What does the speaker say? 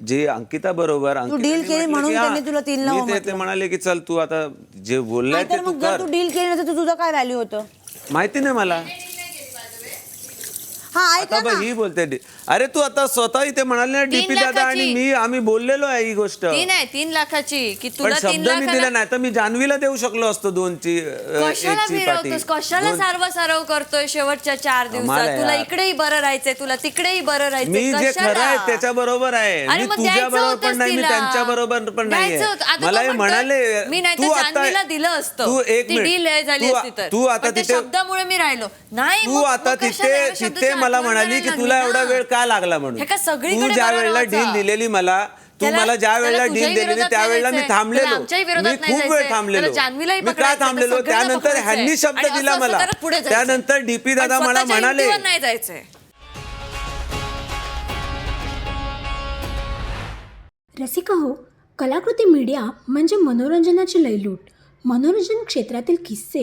जे अंकिता बरोबर deal अंकिताने केली म्हणून त्यांनी तुला मी हो ते- ते. म्हणाले की चल तू आता जे बोललाय ते तर तू मग जर कर. तू डील केली नसतं तर तुझं काय व्हॅल्यू होतं? माहिती नाही मला. हा ऐका आता बघ ना ही बोलते डी- अरे तू आता स्वतः इथे म्हणाले ना डीपी दादा आणि. मी आम्ही बोललेलो आहे ही गोष्ट तीन आहे तीन लाखाची की पण तुला तीन शब्द मी दिला नाही तर मी जान्हवीला देऊ शकलो असतो दोनची अ, कशाला एकची पाटी फिरवतोस कशाला दोन- सारवा सारव करतोय शेवटच्या चार आम्हाला दिवसात तुला यार. इकडेही बरं राहायचंय तुला तिकडेही बरं मी जे? खरं आहे त्याच्या बरोबर आहे अरे मी मग तुझ्या द्यायचं बरोबर पण नाही मी तिला. त्यांच्या बरोबर पण नाही द्यायचं होतं. आता तो मला हे म्हणतोय, म्हणाले मी नाही तू तर जान्हवीला दिलं असतं तू एक ती मिनिट. डील झाली तू- असती तर तू आता पण त्या तिथे शब्दामुळे मी राहिलो नाही तू मग- आता मग कशाला तिथे तिथे मला म्हणाली की तुला एवढा? वेळ का लागला म्हणून हे तू ज्या वेळेला. डील दिलेली मला तू मला ज्या वेळेला डील दिलेली त्यावेळेला मी. थांबलेलो मी खूप वेळ. थांबलेलो मी का थांबलेलो त्यानंतर. ह्यांनी शब्द दिला मला. त्यानंतर डीपी दादा मला म्हणाले रसिका हो कलाकृती मीडिया म्हणजे मनोरंजनाची लयलूट मनोरंजन क्षेत्रातील किस्से